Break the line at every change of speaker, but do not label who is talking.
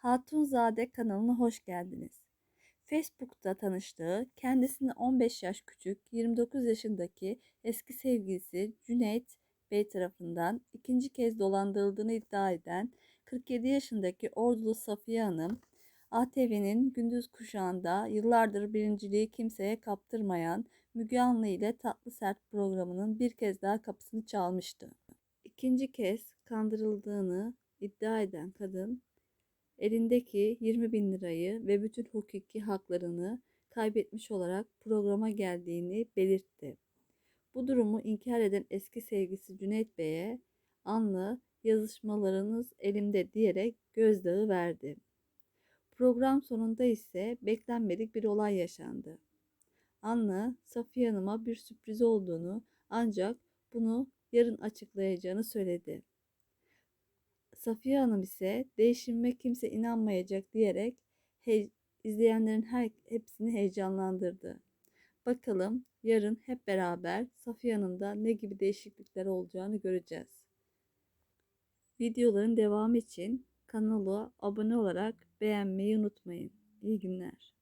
Hatunzade kanalına hoş geldiniz. Facebook'ta tanıştığı, kendisine 15 yaş küçük, 29 yaşındaki eski sevgilisi Cüneyt Bey tarafından ikinci kez dolandırıldığını iddia eden 47 yaşındaki Ordulu Safiye Hanım, ATV'nin gündüz kuşağında yıllardır birinciliği kimseye kaptırmayan Müge Anlı ile Tatlı Sert programının bir kez daha kapısını çalmıştı. İkinci kez kandırıldığını iddia eden kadın, elindeki 20 bin lirayı ve bütün hukuki haklarını kaybetmiş olarak programa geldiğini belirtti. Bu durumu inkar eden eski sevgisi Cüneyt Bey'e anlı yazışmalarınız elimde diyerek gözdağı verdi. Program sonunda ise beklenmedik bir olay yaşandı. Anlı Safiye Hanım'a bir sürpriz olduğunu ancak bunu yarın açıklayacağını söyledi. Safiye Hanım ise değişime kimse inanmayacak diyerek he- izleyenlerin her hepsini heyecanlandırdı. Bakalım yarın hep beraber Safiye Hanım'da ne gibi değişiklikler olacağını göreceğiz. Videoların devamı için kanala abone olarak beğenmeyi unutmayın. İyi günler.